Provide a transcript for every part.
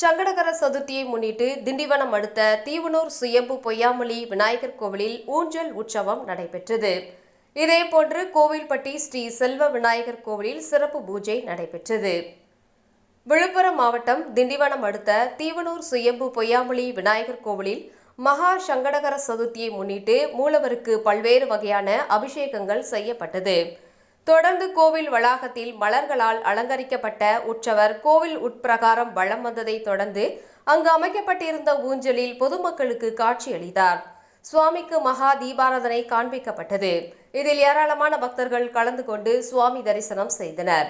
சங்கடகர சதுர்த்தியை முன்னிட்டு திண்டிவனம் அடுத்த தீவனூர் சுயம்பு பொய்யாமொழி விநாயகர் கோவிலில் ஊஞ்சல் உற்சவம் நடைபெற்றது. இதேபோன்று கோவில்பட்டி ஸ்ரீ செல்வ விநாயகர் கோவிலில் சிறப்பு பூஜை நடைபெற்றது. விழுப்புரம் மாவட்டம் திண்டிவனம் அடுத்த தீவனூர் சுயம்பு பொய்யாமொழி விநாயகர் கோவிலில் மகா சங்கடகர சதுர்த்தியை முன்னிட்டு மூலவருக்கு பல்வேறு வகையான அபிஷேகங்கள் செய்யப்பட்டது. தொடர்ந்து கோவில் வளாகத்தில் மலர்களால் அலங்கரிக்கப்பட்ட உற்சவர் கோவில் உட்பிரகாரம் வலம் வந்ததை தொடர்ந்து அங்கு அமைக்கப்பட்டிருந்த ஊஞ்சலில் பொதுமக்களுக்கு காட்சியளித்தார். சுவாமிக்கு மகா தீபாராதனை காண்பிக்கப்பட்டது. இதில் ஏராளமான பக்தர்கள் கலந்து கொண்டு சுவாமி தரிசனம் செய்தனர்.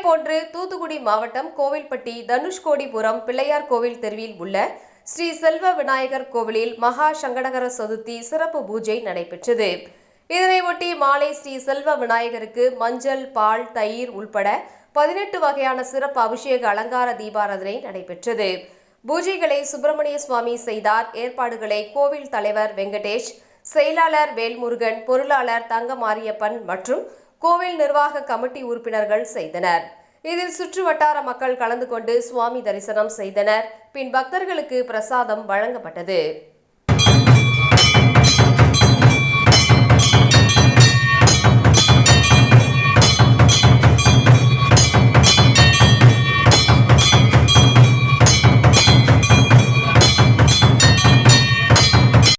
இதேபோன்று தூத்துக்குடி மாவட்டம் கோவில்பட்டி தனுஷ்கோடிபுரம் பிள்ளையார் கோவில் தெருவில் உள்ள ஸ்ரீ செல்வ விநாயகர் கோவிலில் மகா சங்கடகர சதுர்த்தி சிறப்பு பூஜை நடைபெற்றது. இதனையொட்டி மாலை ஸ்ரீ செல்வ விநாயகருக்கு மஞ்சள் பால் தயிர் உள்பட பதினெட்டு வகையான சிறப்பு அபிஷேக அலங்கார தீபாராதனை நடைபெற்றது. பூஜைகளை சுப்பிரமணிய சுவாமி செய்தார். ஏற்பாடுகளை கோவில் தலைவர் வெங்கடேஷ் செயலாளர் வேல்முருகன் பொருளாளர் தங்க மாரியப்பன் மற்றும் கோவில் நிர்வாக கமிட்டி உறுப்பினர்கள் செய்தனர். இதில் சுற்று வட்டார மக்கள் கலந்து கொண்டு சுவாமி தரிசனம் செய்தனர். பின் பக்தர்களுக்கு பிரசாதம் வழங்கப்பட்டது.